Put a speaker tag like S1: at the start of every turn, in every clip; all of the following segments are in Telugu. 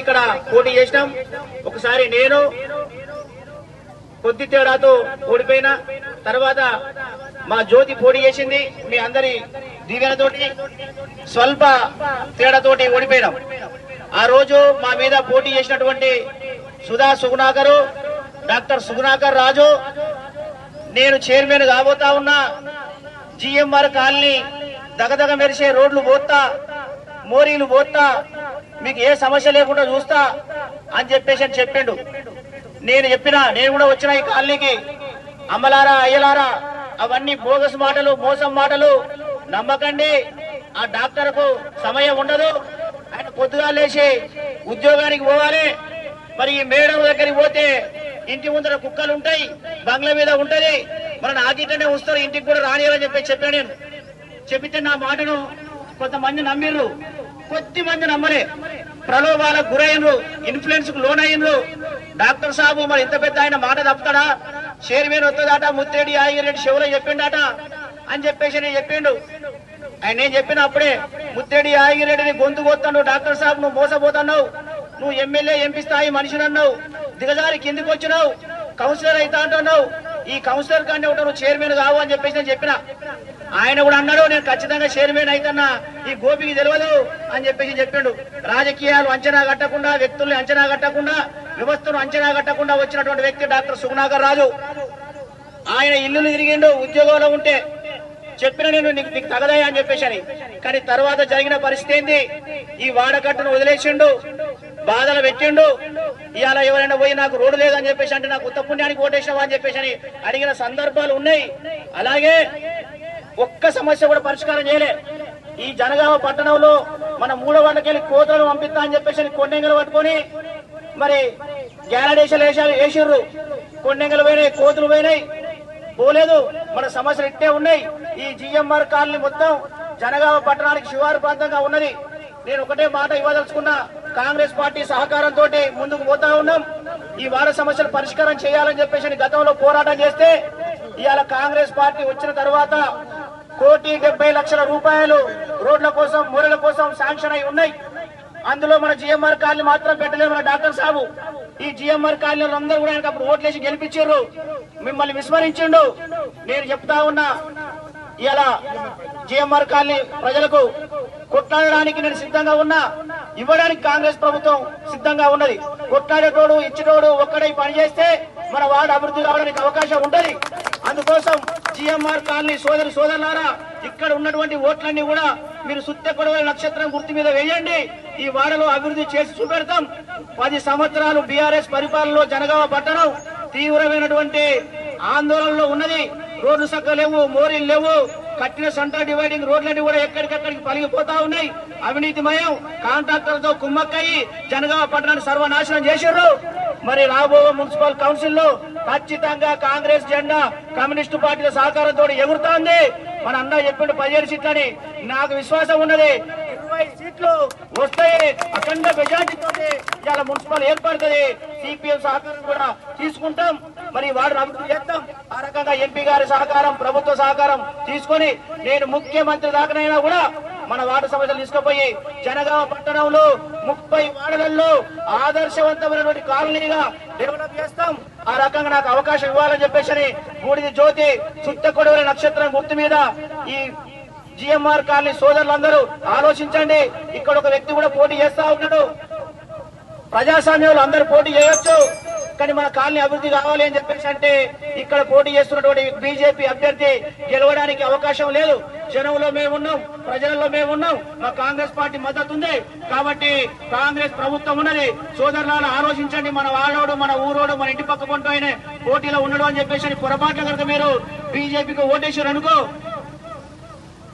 S1: ఇక్కడ పోటీ చేసినాం. ఒకసారి నేను కొద్ది తేడాతో ఓడిపోయినా. తర్వాత మా జ్యోతి పోటీ చేసింది. మీ అందరి దీవెనతోటి స్వల్ప తేడాతోటి ఓడిపోయినాం. ఆ రోజు మా మీద పోటీ చేసినటువంటి సుధా సుగుణాకరు డాక్టర్ సుగుణాకర్ రాజు నేను చైర్మన్ కాబోతా ఉన్నా. జిఎంఆర్ కాలనీ దగదగ మెరిసే రోడ్లు పోతా మోరీలు పోతా మీకు ఏ సమస్య లేకుండా చూస్తా అని చెప్పేసి అని చెప్పిండు. నేను చెప్పినా నేను కూడా వచ్చిన ఈ కాలనీకి. అమ్మలారా అయ్యలారా అవన్నీ బోగస్ మాటలు మోసం మాటలు. నమ్మకండి ఆ డాక్టర్కు సమయం ఉండదు. ఆయన పొద్దుగా లేచి ఉద్యోగానికి పోవాలి. మరి ఈ మేడం దగ్గరికి పోతే ఇంటి ముందర కుక్కలు ఉంటాయి బంగ్లా మీద ఉంటది. మన నాకిటనే వస్తారు ఇంటికి కూడా రానియాలని చెప్పి చెప్పాను నేను. చెబితే నా మాటను కొంతమంది నమ్మిర్రు. కొద్ది మంది నమ్మలే ప్రలోభాలకు గురైనరు ఇన్ఫ్లుయెన్స్కు లోనయ్యిండ్రు డాక్టర్ సాబు మరి ఇంత పెద్ద ఆయన మాట తప్పుతాడా? చైర్మన్ వస్తుందట ముత్తేడి ఆగిరెడ్డి శివలో చెప్పిండట అని చెప్పేసి నేను చెప్పిండు. ఆయన నేను చెప్పిన అప్పుడే ముత్తేడి ఆగిరెడ్డిని గొంతు కొత్తాడు డాక్టర్ సాబ్ నువ్వు మోసపోతున్నావు. నువ్వు ఎమ్మెల్యే ఎంపీ స్థాయి మనిషిని అన్నావు దిగజారి కిందికి వచ్చినావు కౌన్సిలర్ అవుతా అంటున్నావు. ఈ కౌన్సిలర్ కంటే ఉంటారు నువ్వు చైర్మన్ కావు అని చెప్పేసి నేను చెప్పిన. ఆయన కూడా అన్నాడు నేను ఖచ్చితంగా చైర్మన్ అయితన్నా ఈ గోపికి తెలియదు అని చెప్పేసి చెప్పిండు. రాజకీయాలు అంచనా కట్టకుండా వ్యక్తుల్ని అంచనా కట్టకుండా వ్యవస్థను అంచనా కట్టకుండా వచ్చినటువంటి వ్యక్తి డాక్టర్ సుగుణాకర్ రాజు. ఆయన ఇల్లులు తిరిగిండు ఉద్యోగంలో ఉంటే. చెప్పిన నేను నీకు నీకు తగదాయి అని చెప్పేసి అని. కానీ తర్వాత జరిగిన పరిస్థితి ఏంది? ఈ వాడకట్టును వదిలేసిండు బాధలు పెట్టిండు ఇవాళ ఎవరైనా పోయి నాకు రోడ్డు లేదని చెప్పేసి అంటే నాకు ఉత్త పుణ్యానికి ఓటేసావా అని చెప్పేసి అని అడిగిన సందర్భాలు ఉన్నాయి. అలాగే ఒక్క సమస్య కూడా పరిష్కారం చేయలే. ఈ జనగామ పట్టణంలో మన మూడో వాళ్ళకెళ్ళి కోతలను పంపిస్తా అని చెప్పేసి అని కొండెంగలు పట్టుకొని మరి గ్యాలడేషన్లు వేసారు వేసిర్రు. కొండెంగలు పోయినాయి కోతులు పోయినాయి. పోలేదు. మన సమస్యలు ఇట్టే ఉన్నాయి. ఈ జిఎంఆర్ కాలనీ మొత్తం జనగామ పట్టణానికి శివారు ప్రాంతంగా ఉన్నది. నేను ఒకటే మాట ఇవ్వదలుచుకున్నా. కాంగ్రెస్ పార్టీ సహకారంతో ముందుకు పోతా ఉన్నాం. ఈ వార సమస్యలు పరిష్కారం చేయాలని చెప్పేసి గతంలో పోరాటం చేస్తే ఇవాళ కాంగ్రెస్ పార్టీ వచ్చిన తర్వాత కోటి డెబ్బై లక్షల రూపాయలు రోడ్ల కోసం మూరల కోసం శాంక్షన్ అయి ఉన్నాయి. అందులో మన జిఎంఆర్ కాలనీ మాత్రం పెట్టలేదు మన డాక్టర్ సాబు. ఈ జిఎంఆర్ కాలనీలో అందరూ కూడా ఆయనకు అప్పుడు ఓట్లేసి గెలిపించారు మిమ్మల్ని విస్మరించిండు. నేను చెప్తా ఉన్నా ఇలా జిఎంఆర్ కాలనీ ప్రజలకు కొట్లాడడానికి నేను సిద్ధంగా ఉన్నా ఇవ్వడానికి కాంగ్రెస్ ప్రభుత్వం సిద్ధంగా ఉన్నది. కొట్లాడేటోడు ఇచ్చేటోడు ఒక్కడై పనిచేస్తే మన వార్డు అభివృద్ధి కావడానికి అవకాశం ఉంటది అందుకోసం జిఎంఆర్ కాలనీ సోదరి సోదరులారా ఇక్కడ ఉన్నటువంటి ఓట్లన్నీ కూడా మీరు సుత్త కొడవల నక్షత్రం గుర్తు మీద వేయండి. ఈ వాడలో అభివృద్ధి చేసి చూపెడతాం. పది సంవత్సరాలు బీఆర్ఎస్ పరిపాలనలో జనగామ పట్టణం తీవ్రమైనటువంటి ఆందోళనలో ఉన్నది. రోడ్లు సక్క లేవు మోరీలు లేవు. కట్టిన సెంటర్ డివైడింగ్ రోడ్లన్నీ కూడా ఎక్కడికక్కడికి పలిగిపోతా ఉన్నాయి. అవినీతిమయం కాంట్రాక్టర్లతో కుమ్మక్కయి జనగామ పట్టణాన్ని సర్వనాశనం చేశారు మరి రాబో మున్సిపల్ కౌన్సిల్లో ఖచ్చితంగా కాంగ్రెస్ జెండా కమ్యూనిస్టు పార్టీల సహకారంతో ఎగురుతోంది. మన అన్న చెప్పిండు పదిహేడు సీట్లని. నాకు విశ్వాసం ఉన్నది. ఇరవై సీట్లు వస్తాయి అఖండ మెజార్టీతో ఇవాళ మున్సిపల్ ఏర్పడుతుంది. సిపిఎం సహకారం కూడా తీసుకుంటాం. మరి వాడు అభివృద్ధి చేస్తాం. ఆ రకంగా ఎంపీ గారి సహకారం ప్రభుత్వ సహకారం తీసుకొని నేను ముఖ్యమంత్రి దాకానైనా కూడా మన వార్డు సమస్యలు తీసుకుపోయి జనగామ పట్టణంలో ముప్పై వార్డులలో ఆదర్శవంతమైనటువంటి కాలనీగా డెవలప్ చేస్తాం. ఆ రకంగా నాకు అవకాశం ఇవ్వాలని చెప్పేసి బూడిది జ్యోతి చుట్టకొడవల నక్షత్రం గుర్తు మీద ఈ జిఎంఆర్ కాలనీ సోదరులందరూ ఆలోచించండి. ఇక్కడ ఒక వ్యక్తి కూడా పోటీ చేస్తా ఉన్నాడు. ప్రజాస్వామ్యంలో అందరూ పోటీ చేయొచ్చు. కానీ మన కాలనీ అభివృద్ధి కావాలి అని చెప్పేసి అంటే ఇక్కడ పోటీ చేస్తున్నటువంటి బీజేపీ అభ్యర్థి గెలవడానికి అవకాశం లేదు. జనంలో మేము ఉన్నాం ప్రజలలో మేము ఉన్నాం. మా కాంగ్రెస్ పార్టీ మద్దతు ఉంది. కాబట్టి కాంగ్రెస్ ప్రభుత్వం ఉన్నది. సోదరులను ఆలోచించండి. మన వాళ్ళోడు మన ఊరోడు మన ఇంటి పక్క పంట ఆయన పోటీలో ఉండడు అని చెప్పేసి పొరపాట్ల కనుక మీరు బీజేపీకి ఓటేసారు అనుకో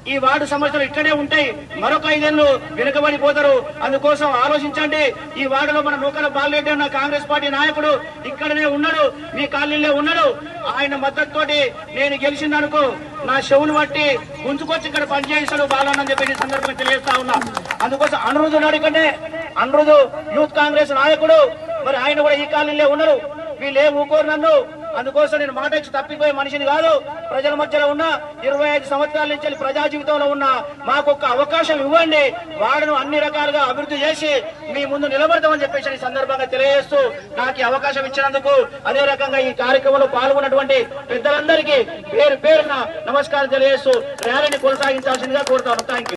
S1: ఈ వార్డు సమస్యలు ఇక్కడే ఉంటాయి మరొక ఐదేళ్ళు వెనుకబడిపోతారు. అందుకోసం ఆలోచించండి. ఈ వార్డులో మన నూకల బాలరెడ్డి అన్న కాంగ్రెస్ పార్టీ నాయకుడు ఇక్కడనే ఉన్నాడు. మీ కాలనీలో ఉన్నాడు. ఆయన మద్దతుతోటి నేను గెలిచిందనుకో నా చెవులు బట్టి ఉంచుకొచ్చి ఇక్కడ పనిచేస్తాడు బాలన్న చెప్పి సందర్భంగా తెలియజేస్తా ఉన్నా. అందుకోసం అనురుధు ఉన్నాడు ఇక్కడనే. అనురుధు యూత్ కాంగ్రెస్ నాయకుడు. మరి ఆయన కూడా ఈ కాలనీలో ఉన్నారు. వీళ్ళు ఏ ఊకోరు నన్ను. అందుకోసం నేను మాట ఇచ్చి తప్పిపోయే మనిషిని కాదు. ప్రజల మధ్యలో ఉన్న ఇరవై ఐదు సంవత్సరాల నుంచి ప్రజా జీవితంలో ఉన్న మాకు ఒక అవకాశం ఇవ్వండి. వాడను అన్ని రకాలుగా అభివృద్ధి చేసి మీ ముందు నిలబడతామని చెప్పేసి ఈ సందర్భంగా తెలియజేస్తూ నాకు ఈ అవకాశం ఇచ్చినందుకు అదే రకంగా ఈ కార్యక్రమంలో పాల్గొన్నటువంటి పెద్దలందరికీ పేరు పేరున నమస్కారం తెలియజేస్తూ ర్యాలీని కొనసాగించాల్సిందిగా కోరుతాను థ్యాంక్ యూ